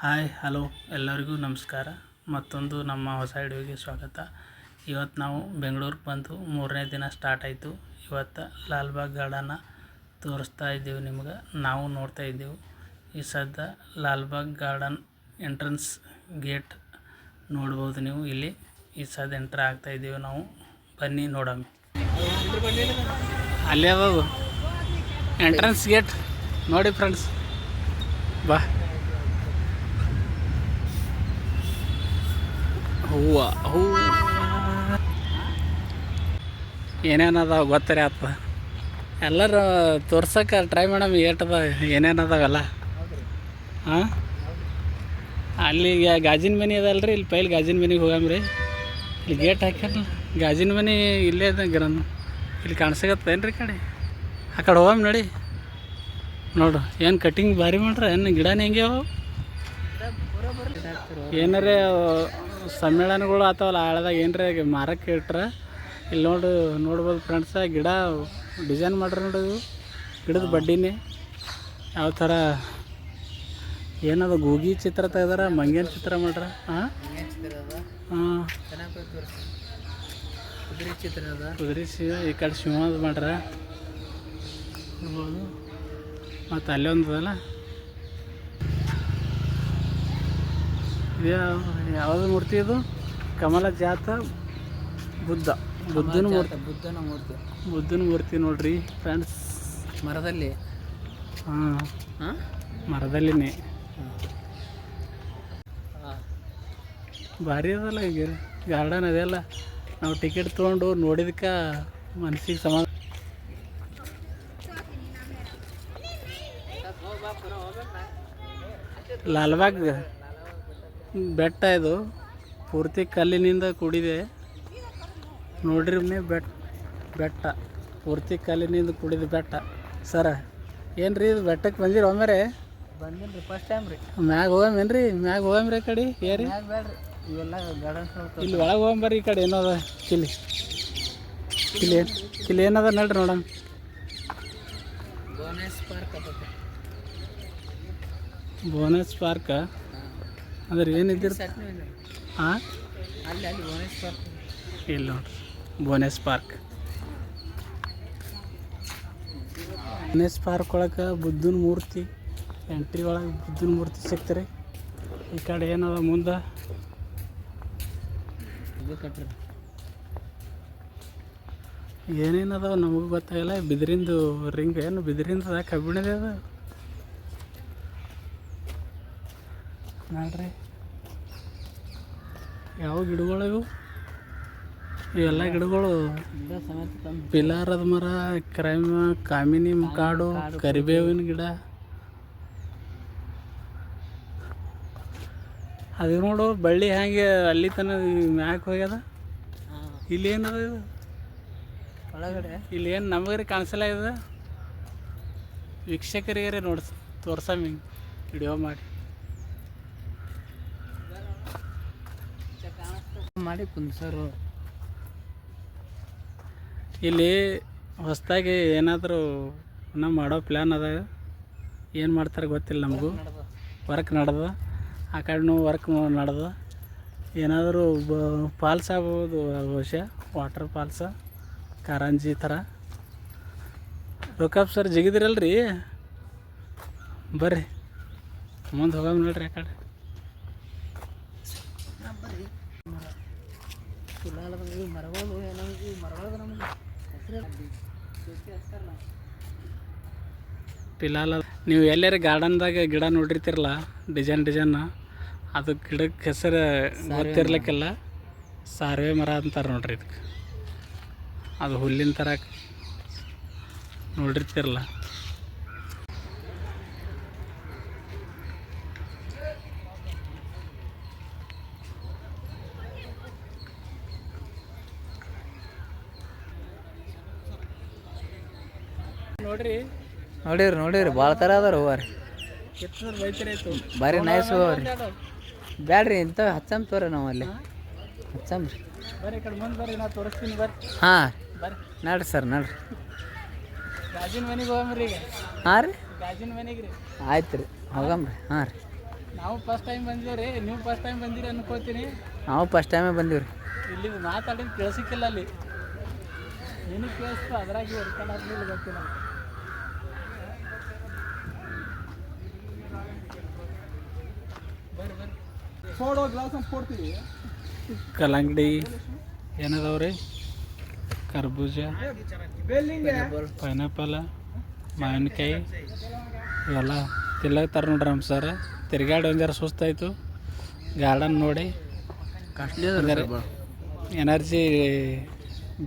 Hi, hello, ಎಲ್ಲರಿಗೂ ನಮಸ್ಕಾರ. ಮತ್ತೊಂದು ನಮ್ಮ ಹೊಸ ವಿಡಿಯೋಗೆ ಸ್ವಾಗತ. ಇವತ್ತು ನಾವು ಬೆಂಗಳೂರಿಗೆ ಬಂದು ಮೂರನೇ ದಿನ ಸ್ಟಾರ್ಟ್ ಆಯಿತು. ಇವತ್ತು ಲಾಲ್ಬಾಗ್ ಗಾರ್ಡನ್ನ ತೋರಿಸ್ತಾ ಇದ್ದೀವಿ ನಿಮ್ಗೆ. ನಾವು ನೋಡ್ತಾ ಇದ್ದೀವಿ. ಈ ಸದ್ಯ ಲಾಲ್ಬಾಗ್ ಗಾರ್ಡನ್ ಎಂಟ್ರೆನ್ಸ್ ಗೇಟ್ ನೋಡ್ಬೋದು ನೀವು ಇಲ್ಲಿ. ಈ ಸದ್ಯ ಎಂಟ್ರ್ ಆಗ್ತಾ ಇದ್ದೀವಿ ನಾವು. ಬನ್ನಿ ನೋಡೋಣ. ಅಲ್ಲೇ ಬಾಬು ಎಂಟ್ರೆನ್ಸ್ ಗೇಟ್ ನೋಡಿ ಫ್ರೆಂಡ್ಸ್ ಬಾ. ಹೂವು. ಹೂವು ಏನೇನು ಅದಾವ ಗೊತ್ತರಿ ಆತ ಎಲ್ಲರೂ ತೋರ್ಸಕ್ಕೆ ಟ್ರೈ ಮಾಡಮ್, ಏಟದ ಏನೇನು ಅದಾವೆಲ್ಲ ಹಾಂ? ಅಲ್ಲಿ ಈಗ ಗಾಜಿನ ಮನೆ ಅದಲ್ರಿ, ಇಲ್ಲಿ ಪೈಲ್ ಗಾಜಿನ ಮನೆಗೆ ಹೋಗಮ್ರಿ. ಇಲ್ಲಿ ಗೇಟ್ ಹಾಕ್ಯಾರಲ್ಲ, ಗಾಜಿನ ಮನೆ ಇಲ್ಲೇ ಅದ ಗ್ರನ್ ಇಲ್ಲಿ ಕಾಣಿಸಕತ್ತೇನು ರೀ ಕಡೆ? ಆ ಕಡೆ ಹೋಗಮ್ ನೋಡಿ. ನೋಡು, ಏನು ಕಟಿಂಗ್ ಭಾರಿ ಮಾಡ್ರಿ, ಏನು ಗಿಡನೇ ಹೆಂಗೆ ಅವು ಏನಾರೇ ಸಮ್ಮೇಳನಗಳು ಆತಾವಲ್ಲ ಆಳದಾಗ ಏನರ ಮಾರಕ್ಕೆ ಇಟ್ರೆ? ಇಲ್ಲಿ ನೋಡು ನೋಡ್ಬೋದು ಫ್ರೆಂಡ್ಸ ಗಿಡ ಡಿಸೈನ್ ಮಾಡ್ರಿ ನೋಡಿ ಗಿಡದ ಬಡ್ಡಿನೇ. ಯಾವ ಥರ? ಏನದ ಗೂಗಿ ಚಿತ್ರ ತೆಗ್ದಾರ ಮಂಗೇನ ಚಿತ್ರ ಮಾಡ್ರ? ಹಾಂ. ಹಾಂ ಕುದುರೆ ಶಿವ ಈ ಕಡೆ ಶಿವಮೊಗ್ಗ ಮಾಡ್ರ. ನೋಡ್ಬೋದು. ಮತ್ತು ಅಲ್ಲೇ ಒಂದು ಅದಲ್ಲ ಇದು ಯಾವುದು ಮೂರ್ತಿ ಇದು? ಕಮಲ ಜಾತ ಬುದ್ಧ. ಬುದ್ಧನ ಮೂರ್ತಿ. ಬುದ್ಧನ ಮೂರ್ತಿ. ಬುದ್ಧನ ಮೂರ್ತಿ ನೋಡ್ರಿ ಫ್ರೆಂಡ್ಸ್. ಮರದಲ್ಲಿ? ಹಾಂ. ಮರದಲ್ಲಿ ಮರದಲ್ಲಿನೇ. ಭಾರಿ ಅದಲ್ಲ ಈಗ. ಗಾರ್ಡನ್ ಅದೆಲ್ಲ ನಾವು ಟಿಕೆಟ್ ತೊಗೊಂಡು ನೋಡಿದಕ್ಕೆ ಮನಸ್ಸಿಗೆ ಸಮಾಧಾನ ಲಾಲ್ಬಾಗ್. ಬೆಟ್ಟ ಇದು. ಪೂರ್ತಿ ಕಲ್ಲಿನಿಂದ ಕೂಡಿದೆ. ನೋಡ್ರಿ ಒಮ್ಮೆ ಬೆಟ್ಟ ಬೆಟ್ಟ. ಪೂರ್ತಿ ಕಲ್ಲಿನಿಂದ ಕೂಡಿದ ಬೆಟ್ಟ. ಸರ ಏನು ರೀ ಇದು ಬೆಟ್ಟಕ್ಕೆ ಬಂದಿರ ಒಮ್ಮೆರೆ ಬಂದಿನಿ ರೀ ಫಸ್ಟ್ ಟೈಮ್ ರೀ. ಮ್ಯಾಗ ಹೋಗಮೇನ್ರಿ ಮ್ಯಾಗ ಹೋಗಮ್ರಿ ಕಡೆ? ಏರಿ? ಬೇಡ್ರಿ ಇವೆಲ್ಲ ಗಾರ್ಡನ್ಸ್ ಇಲ್ಲಿ ಒಳಗೆ ಹೋಗಂಬರ್ರಿ ಈ ಕಡೆ ಏನದ? ಕಿಲಿ. ಕಿಲಿ ಕಿಲಿ ಏನದ ನೋಡ್ರಿ ನೋಡಮ್. ಬೋನಸ್ ಪಾರ್ಕ್ ಬೋನಸ್ ಪಾರ್ಕ ಅಂದ್ರೆ ಏನಿದ್ದೀರ ಹಾಂ ಇಲ್ಲಿ. ನೋಡ್ರಿ. ಭುವನೇಶ್ ಪಾರ್ಕ್ ಭುವನೇಶ್ ಪಾರ್ಕ್ ಒಳಗೆ ಬುದ್ಧನ ಮೂರ್ತಿ ಎಂಟ್ರಿ ಒಳಗೆ ಬುದ್ಧನ ಮೂರ್ತಿ ಸಿಗ್ತಾರೆ. ಈ ಕಡೆ ಏನದ ಮುಂದೆ? ಏನೇನದಾವ ನಮಗೂ ಗೊತ್ತಾಗಲ್ಲ. ಬಿದಿರಿಂದು ರಿಂಗ್ ಏನು? ಬಿದಿರಿಂದ ಕಬ್ಬಿಣದ ಅದ. ನೋಡ್ರಿ. ಯಾವ ಗಿಡಗಳು ಇವು? ಇವೆಲ್ಲ ಗಿಡಗಳು ಪಿಲಾರದ ಮರ ಕ್ರೈಮ ಕಾಮಿನಿ ಕಾಡು ಕರಿಬೇವಿನ ಗಿಡ. ಅದು ನೋಡು ಬಳ್ಳಿ ಹ್ಯಾಂಗೆ ಅಲ್ಲಿ ತನ ಮ್ಯಾಕ್ ಹೋಗ್ಯದ? ಇಲ್ಲಿ ಏನದ ಇದು? ಒಳಗಡೆ. ಇಲ್ಲಿ ಏನು ನಮಗರಿ ಕಾಣಿಸಲ್ಲ ಇದು? ವೀಕ್ಷಕರಿಗೆ ನೋಡ್ಸ ತೋರ್ಸಮ್ ಹಿಂಗೆ ವಿಡಿಯೋ ಮಾಡಿ. ಮಾಡಿ ಕುಂದ್ಸರು. ಇಲ್ಲಿ ಹೊಸದಾಗಿ ಏನಾದರೂ ನಮ್ಮ ಮಾಡೋ ಪ್ಲ್ಯಾನ್ ಅದ. ಏನು ಮಾಡ್ತಾರೆ ಗೊತ್ತಿಲ್ಲ ನಮಗೂ. ವರ್ಕ್ ನಡೆದ ಆ ಕಡೆನೂ ವರ್ಕ್ ನಡೆದ ಏನಾದರೂ ಬ ಫಾಲ್ಸ್ ಆಗ್ಬೋದು ಬಹುಶಃ. ವಾಟರ್ ಫಾಲ್ಸ ಕಾರಂಜಿ ಥರ. ರೊಕ್ಕಪ್ಪ ಸರ್ ಜಿಗಿದಿರಲ್ರಿ? ಬರ್ರಿ. ಮುಂದೆ ಹೋಗಮ್ ನೋಡ್ರಿ ಆ ಕಡೆ. ಮರಗಳು ಏನೋ ಈ ಮರಗಳು ನಮ್ಗೆ ಹೆಸರು ಪಿಲಾಲ ನೀವು ಎಲ್ಲಾರ ಗಾರ್ಡನ್ದಾಗ ಗಿಡ ನೋಡಿರ್ತಿರಲ್ಲ ಡಿಸೈನ್ ಡಿಸೈನ್ ಅದು ಗಿಡಕ್ಕೆ ಹೆಸರು ಗೊತ್ತಿರ್ಲಿಕ್ಕೆಲ್ಲ. ಸಾರ್ವೆ ಮರ ಅಂತಾರೆ ನೋಡ್ರಿ ಇದಕ್ಕೆ. ಅದು ಹುಲ್ಲಿನ ಥರ ನೋಡಿರ್ತಿರಲ್ಲ. ನೋಡ್ರಿ. ನೋಡಿರಿ ನೋಡಿರಿ ಭಾಳ ಥರ ಅದಾರ ಹೂವ ರೀ ಭಾರಿ ನೈಸ್ ಹೂವ ರೀ ಬ್ಯಾಡ್ರಿ ಇಂಥ ಹಚ್ಚಮ್ ತೋರಿ ನಾವು ಅಲ್ಲಿ. ಹಚ್ಚಮ್ ರೀ. ಬರ್ರಿ ಈ ಕಡೆ ಮುಂದೆ ಬರ್ರಿ ನಾ ತೋರಿಸ್ತೀನಿ ಬರ್ರಿ. ಹಾಂ ಬರ್ರಿ. ನಡ್ರಿ ಸರ್ ನಡ್ರಿ. ಗಾಜಿನ ಮನೆಗೆ ಹೋಗಮ್ರಿ ಹಾಂ ರೀ. ಗಾಜಿನ ಮನೆಗೆ ರೀ. ಆಯ್ತು ರೀ ಹೋಗಮ್ರಿ ಹಾಂ ರೀ. ನಾವು ಫಸ್ಟ್ ಟೈಮ್ ಬಂದಿದ್ದೀವಿ ರೀ ನೀವು ಫಸ್ಟ್ ಟೈಮ್ ಬಂದಿರಿ ಅನ್ಕೋತೀನಿ. ನಾವು ಫಸ್ಟ್ ಟೈಮೇ ಬಂದೀವಿ ರೀ ಇಲ್ಲಿ ಮಾತಾಡಿದ ಕೇಳಿಸಿಕ್ಕಿಲ್ಲ ಅಲ್ಲಿ. ನಿನಗೆ ಕೇಳಿಸ್ತು ಅದ್ರಾಗಿ ಹೊಡ್ಕೊಂಡು ಗೊತ್ತಿಲ್ಲ. ಕಲ್ಲಂಗಡಿ ಏನದಾವ್ರಿ? ಕರ್ಬೂಜ ಬೆಲ್ಲಿಂಗೆ ಪೈನಾಪಲ್ ಮಾವಿನಕಾಯಿ ಇವೆಲ್ಲ ತಿಲ್ಲತ್ತಾರ ನೋಡ್ರಿ ನಮ್ಮ ಸರ್ ತಿರ್ಗಾಡಿ ಒಂದು ಜರ ಸುಸ್ತಾಯಿತು. ಗಾರ್ಡನ್ ನೋಡಿ. ಕಾಸ್ಟ್ಲಿ ಎನರ್ಜಿ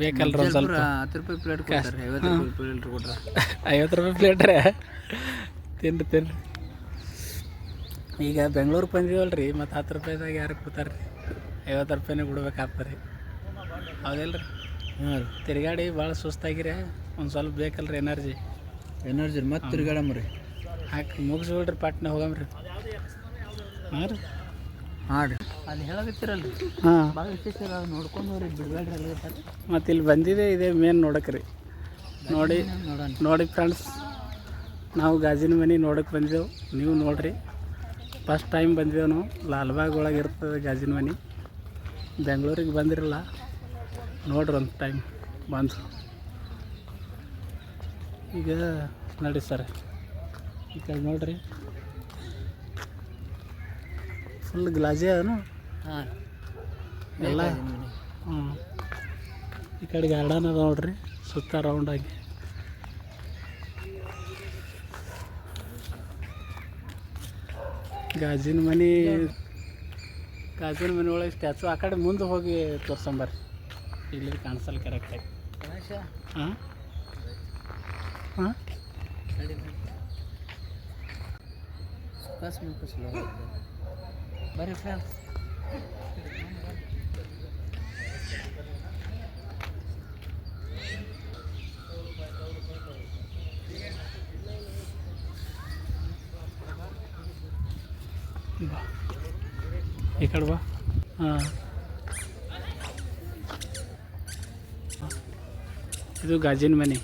ಬೇಕಲ್ರಿ ಒಂದು ಸ್ವಲ್ಪ. ಹತ್ತು ರೂಪಾಯಿ ಪ್ಲೇಟ್ ಕೊಡ್ತಾರೆ ಐವತ್ತು ರೂಪಾಯಿ ಪ್ಲೇಟ್ ಕೊಟ್ರೆ. ಐವತ್ತು ರೂಪಾಯಿ ಪ್ಲೇಟ್ರೆ ತಿನ್ರಿ ತಿನ್ರಿ. ಈಗ ಬೆಂಗ್ಳೂರಿಗೆ ಬಂದಿವಲ್ಲ ರೀ ಮತ್ತು ಹತ್ತು ರೂಪಾಯಿದಾಗ ಯಾರು ಕೊಡ್ತಾರೆ ರೀ ಐವತ್ತು ರೂಪಾಯಿನೇ ಬಿಡ್ಬೇಕಾಗ್ತದೆ. ರೀ ಹೌದಿಲ್ಲ ರೀ ಹಾಂ ರೀ. ತಿರುಗಾಡಿ ಭಾಳ ಸುಸ್ತಾಗಿರಿ ಒಂದು ಸ್ವಲ್ಪ ಬೇಕಲ್ರಿ ಎನರ್ಜಿ. ಎನರ್ಜಿ ಮತ್ತೆ ತಿರ್ಗಾಡಮ್ಮ ರೀ. ಹಾಕಿ ಮುಗಿಸ್ಬಿಡ್ರಿ ಪಾಟ್ನೆ ಹೋಗಮ್ರಿ. ಹಾಂ ರೀ? ಹಾಂ ರೀ. ಅಲ್ಲಿ ಹೇಳಕತ್ತೀರಲ್ರಿ? ಹಾಂ. ಭಾಳ ವಿಶೇಷ ನೋಡ್ಕೊಂಡು ಹೋಗ್ರಿ ಬಿಡಬೇಡ್ರಿ ಅಲ್ಲಿ ಮತ್ತು ಇಲ್ಲಿ ಬಂದಿದೆ ಇದೇ ಮೇನ್ ನೋಡಕ್ಕೆ ರೀ ನೋಡಿ ನೋಡೋಣ. ನೋಡಿ ಫ್ರೆಂಡ್ಸ್ ನಾವು ಗಾಜಿನ ಮನೆ ನೋಡಕ್ಕೆ ಬಂದಿದ್ದೆವು ನೀವು ನೋಡ್ರಿ. ಫಸ್ಟ್ ಟೈಮ್ ಬಂದಿದ್ದೆವು ನಾವು ಲಾಲ್ಬಾಗ್ ಒಳಗೆ ಇರ್ತದೆ ಗಾಜಿನ ಮನೆ. ಬೆಂಗಳೂರಿಗೆ ಬಂದಿರಲ್ಲ. ನೋಡ್ರಿ ಒಂದು ಟೈಮ್ ಬಂದು. ಈಗ ನೋಡಿ ಸರ್. ಈ ಕಡೆ ನೋಡ್ರಿ. ಫುಲ್ ಗ್ಲಾಜೇ ಅದನು? ಹಾಂ. ಎಲ್ಲ? ಹ್ಞೂ ಈ ಕಡೆ ಗಾರ್ಡನ್ ಅದ ನೋಡ್ರಿ. ಸುತ್ತ ರೌಂಡಾಗಿ ಗಾಜಿನ ಮನೆ ಗಾಜಿನ ಮನೆ ಒಳಗೆ ಸ್ಟ್ಯಾಚು ಆ ಕಡೆ ಮುಂದೆ ಹೋಗಿ ತೋರ್ಸಂಬರ್ರಿ ಇಲ್ಲಿ ಕಾಣಿಸಲ್ಲ ಕರೆಕ್ಟಾಗಿ ಗಣೇಶ ಹಾಂ ಹಾಂ ಸುಖಾಸ್ ಮುಖ ಸ್ಲೋ ಬರ್ರಿ ಫ್ರೆಂಡ್ಸ್ ಬಾ ಈ ಕಡೆ ಬಾ. ಹಾಂ. ಇದು ಗಾಜಿನ ಮನೆ.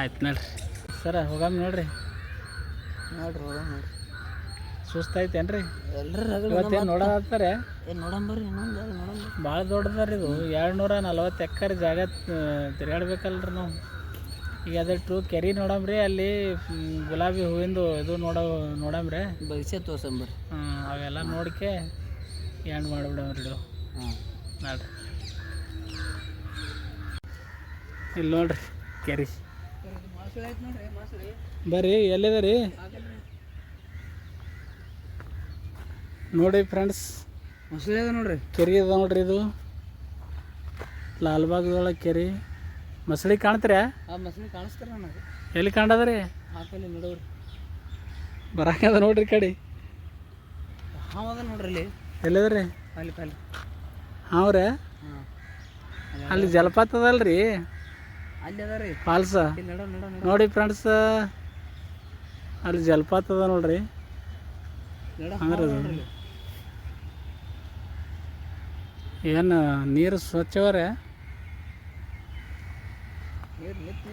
ಆಯ್ತು ನೋಡ್ರಿ. ಸರ ಹೋಗಮ್ಮ ನೋಡ್ರಿ. ನೋಡ್ರಿ ಸುಸ್ತಾಯ್ತೇನ್ರಿ? ಇವತ್ತೇನು ನೋಡೋದಾಗ್ತಾರೆ ಭಾಳ ದೊಡ್ಡದಾರಿ ಇದು. ಎರಡು ನೂರ ನಲ್ವತ್ತು ಎಕರೆ ಜಾಗ ತಿರ್ಗಾಡ್ಬೇಕಲ್ರಿ ನಾವು. ಈಗ ಅದೇ ಟ್ರೂ ಕೆರೆ ನೋಡಮ್ರಿ ಅಲ್ಲಿ ಗುಲಾಬಿ ಹೂವಿಂದು ಇದು ನೋಡೋ ನೋಡಮ್ರಿ. ಬಗೀಚೆ ತೋರ್ಸಂಬ್ರಿ ಹಾಂ ಅವೆಲ್ಲ ನೋಡ್ಕೆ ಎಂಡ್ ಮಾಡಿಬಿಡೋ ಹಾಂ ನೋಡ್ರಿ ಇಲ್ಲಿ ನೋಡ್ರಿ ಕೆರೆ. ಬರ್ರಿ ಎಲ್ಲಿದೆ ರೀ ನೋಡಿ ಫ್ರೆಂಡ್ಸ್ ಮೊಸಳೆ ಅದ ನೋಡ್ರಿ. ಕೆರೆ ಅದ ನೋಡ್ರಿ ಇದು. ಲಾಲ್ಬಾಗ್ದೊಳಗೆ ಕೆರೆ. ಮೊಸಳಿ ಕಾಣ್ತೀರ? ಆ ಮೊಸಳೆ ಕಾಣಿಸ್ತಾರ ನನಗೆ. ಎಲ್ಲಿ ಕಾಣದ್ರಿ ಹಾಕಲ್ಲಿ ನೋಡವ್ರಿ ಬರಾಕದ ನೋಡ್ರಿ ಕಡೆ. ಹಾವದ ನೋಡ್ರಿ ಇಲ್ಲಿ. ಎಲ್ಲಿದ್ರಿ? ಅಲ್ಲಿ ಅಲ್ಲಿ. ಹಾಂ. ರೀ ಅಲ್ಲಿ ಜಲಪಾತ ಅದಲ್ರಿ? ಅಲ್ಲಿ ಅದ ರೀ ಫಾಲ್ಸ ನಡ ಫ್ರೆಂಡ್ಸ್ ಅಲ್ಲಿ ಜಲಪಾತ ಅದ ನೋಡ್ರಿ. ಏನು ನೀರು ಸ್ವಚ್ಛವರೇ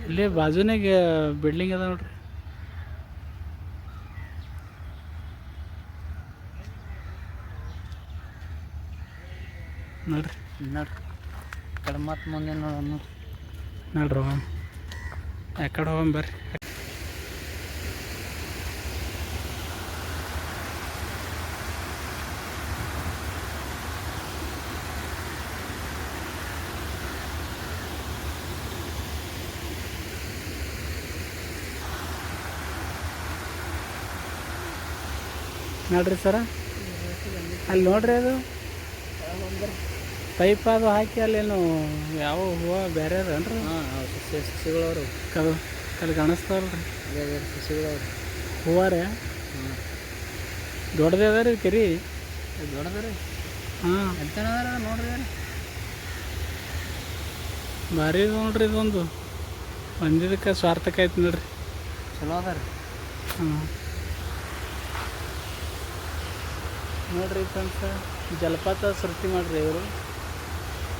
ಇಲ್ಲಿ ಬಾಜುನಾಗ ಬಿಲ್ಡಿಂಗ್ ಅದ ನೋಡ್ರಿ. ನೋಡ್ರಿ. ನೋಡ್ರಿ. ಕಡೆ ಮತ್ತೆ ಮುಂದೆ ನೋಡೋಣ ನೋಡ್ರಿ ಹೋಗೋಣ ಯಾಕಡೆ ಹೋಗೋಣ ಬರ್ರಿ. ನೋಡ್ರಿ ಸರ? ಅಲ್ಲಿ ನೋಡ್ರಿ ಅದು. ಪೈಪ್ ಅದು ಹಾಕಿ ಅಲ್ಲೇನು ಯಾವ ಹೂವು ಬೇರೆ ಅದೇನ್ರಿ ಹಾಂ ಸಸಿ ಸಸಿಗಳವ್ರು ಕಲ್ ಅಲ್ಲಿ ಕಾಣಿಸ್ತಾವಲ್ರಿ. ಬೇರೆ ಸಸಿಗಳವ್ರು ಹೂವ ರೀ. ಹಾಂ. ದೊಡ್ಡದೇ ಅದ ರೀ ಕೆರಿ? ದೊಡ್ಡದ ರೀ. ಹಾಂ. ಎಂತ ಅದಾರ ನೋಡ್ರಿ ಭಾರಿ ಇದು ನೋಡ್ರಿ ಇದೊಂದು. ಬಂದಿದ್ದಕ್ಕೆ ಸ್ವಾರ್ಥಕ ಆಯ್ತು ನೋಡ್ರಿ. ಚಲೋ ಅದ ರೀ ಹಾಂ. ನೋಡ್ರಿ ಫ್ರೆಂಡ್ಸ್ ಜಲಪಾತ ಸೃಷ್ಟಿ ಮಾಡ್ರಿ ಇವರು.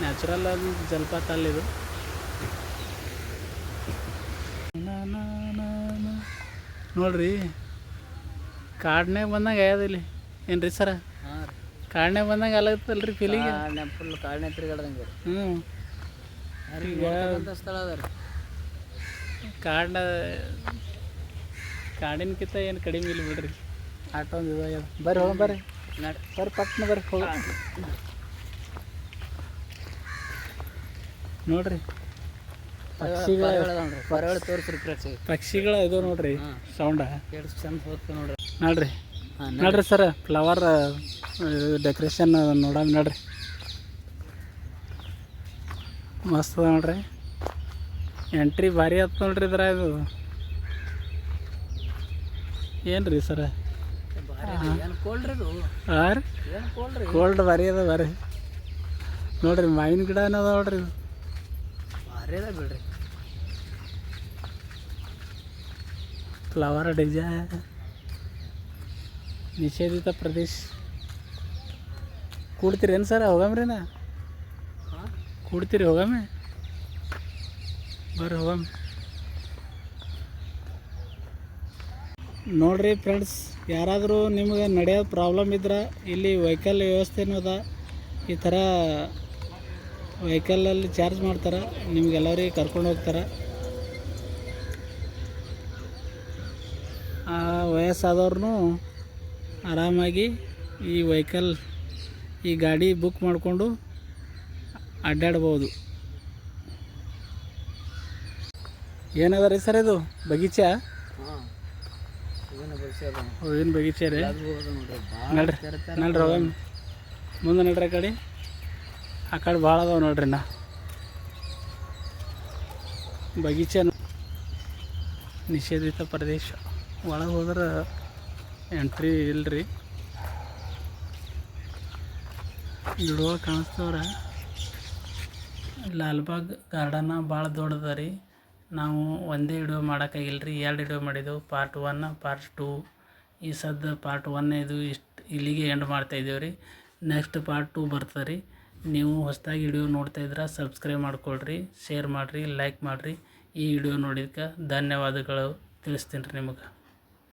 ನ್ಯಾಚುರಲ್ ಆದ ಜಲಪಾತ ಅಲ್ಲಿದು. ನೋಡ್ರಿ ಕಾಡ್ನ್ಯಾಗ ಬಂದಾಗ ಇಲ್ಲಿ. ಏನು ರೀ. ಸರ ಕಾಡ್ನಾಗ ಬಂದಾಗ ಕಾಡ್ನ್ಯಾಗ ರೀ ಫೀಲಿಂಗ್ ಫುಲ್ ಕಾಡ್ನೆ ತಿರ್ಗಾಡ್ದಂಗೆ ಹ್ಞೂ ನೋಡ್ತಕ್ಕಂಥ ಸ್ಥಳ ಅದ ರೀ. ಕಾಡಿನ ಕಾಡಿನಕಿಂತ ಏನು ಕಡಿಮೆ ಇಲ್ಲ ಬಿಡ್ರಿ. ಆಟೋ ಒಂದು ಇದಾಗ್ಯದ ಬರ್ರಿ ಹೋಗಿ ಬರ್ರಿ. ನಡ್. ಬರ್ರಿ ಪಟ್ನ ಬರ್ರಿ ಹೋಗ ನೋಡ್ರಿ. ಪಕ್ಷಿಗಳ ತೋರಿಸ್ರಿ ಪಕ್ಷಿಗಳ ಇದು ನೋಡ್ರಿ ಸೌಂಡ್ ಎಷ್ಟು ಚಂದ ಹೋಗ್ತೀವಿ ನೋಡ್ರಿ. ನೋಡ್ರಿ. ನೋಡ್ರಿ. ಸರ್ ಫ್ಲವರ್ ಡೆಕೋರೇಷನ್ ನೋಡಮ್ ನೋಡ್ರಿ. ಮಸ್ತ್ ಅದ ನೋಡ್ರಿ. ಎಂಟ್ರಿ ಭಾರಿ ಆಯ್ತು ನೋಡ್ರಿ ಇದ್ರ ಇದು. ಏನು ರೀ ಸರ ಕೋಲ್ಡ್ ಭಾರಿ ಅದ ಭಾರಿ. ನೋಡ್ರಿ ಮಾವಿನ ಗಿಡ ಏನದ ನೋಡ್ರಿ ಇದು? ಭಾರಿ ಅದ ಬಿಡ್ರಿ. ಫ್ಲವರ್ ಡಿಸೈ ನಿಷೇಧಿತ ಪ್ರದೇಶ. ಕೂಡ್ತೀರೇನು ಸರ್ ಹೋಗಮ್ರಿ ನಾ ಕೂಡ್ತೀರಿ ಹೋಗಮ್ಮೆ? ಬರ್ರಿ ಹೋಗಮ್ಮ. ನೋಡ್ರಿ ಫ್ರೆಂಡ್ಸ್ ಯಾರಾದರೂ ನಿಮ್ಗೆ ನಡೆಯೋ ಪ್ರಾಬ್ಲಮ್ ಇದ್ರೆ ಇಲ್ಲಿ ವೆಹಿಕಲ್ ವ್ಯವಸ್ಥೆನೂ ಅದ. ಈ ಥರ ವೆಹಿಕಲಲ್ಲಿ ಚಾರ್ಜ್ ಮಾಡ್ತಾರೆ ನಿಮ್ಗೆಲ್ಲರಿಗೆ ಕರ್ಕೊಂಡು ಹೋಗ್ತಾರೆ. ಆ ವಯಸ್ಸಾದವ್ರೂ ಆರಾಮಾಗಿ ಈ ವೆಹಿಕಲ್ ಈ ಗಾಡಿ ಬುಕ್ ಮಾಡಿಕೊಂಡು ಅಡ್ಡಾಡ್ಬೋದು. ಏನದ ರೀ ಸರ್ ಇದು? ಬಗೀಚೆ? ಹೂವಿನ ಬಗೀಚೆ ರೀ? ನಡ್ರಿ ನಡ್ರಿ ಮುಂದೆ ನಡ್ರಿ ಕಡೆ. ಆ ಕಡೆ ಭಾಳ ಅದಾವೆ ನೋಡ್ರಿ ನಾ. ಬಗೀಚ ನಿಷೇಧಿತ ಪ್ರದೇಶ. ಒಳಗೆ ಹೋದ್ರೆ ಎಂಟ್ರಿ ಇಲ್ರಿ. ಗಿಡಗಳು ಕಾಣಿಸ್ತವ್ರ. ಲಾಲ್ಬಾಗ್ ಗಾರ್ಡನ ಭಾಳ ದೊಡ್ಡದ ರೀ ನಾವು ಒಂದೇ ವಿಡಿಯೋ ಮಾಡೋಕ್ಕಾಗಿಲ್ಲ ರೀ ಎರಡು ವಿಡಿಯೋ ಮಾಡಿದ್ದೆವು ಪಾರ್ಟ್ ಒನ್ ಪಾರ್ಟ್ ಟೂ ಈ ಸದ್ದ ಪಾರ್ಟ್ ಒನ್ ಇದು ಇಷ್ಟು ಇಲ್ಲಿಗೆ ಎಂಡ್ ಮಾಡ್ತಾಯಿದ್ದೇವೆ ರೀ ನೆಕ್ಸ್ಟ್ ಪಾರ್ಟ್ ಟೂ ಬರ್ತದೆ ರೀ ನೀವು ಹೊಸದಾಗಿ ವಿಡಿಯೋ ನೋಡ್ತಾ ಇದ್ರೆ, ಸಬ್ಸ್ಕ್ರೈಬ್ ಮಾಡ್ಕೊಳ್ರಿ, ಶೇರ್ ಮಾಡಿರಿ ಲೈಕ್ ಮಾಡಿರಿ ಈ ವಿಡಿಯೋ ನೋಡಿದ್ಕೆ ಧನ್ಯವಾದಗಳು. ತಿಳಿಸ್ತೀನಿ ರೀ ನಿಮಗೆ.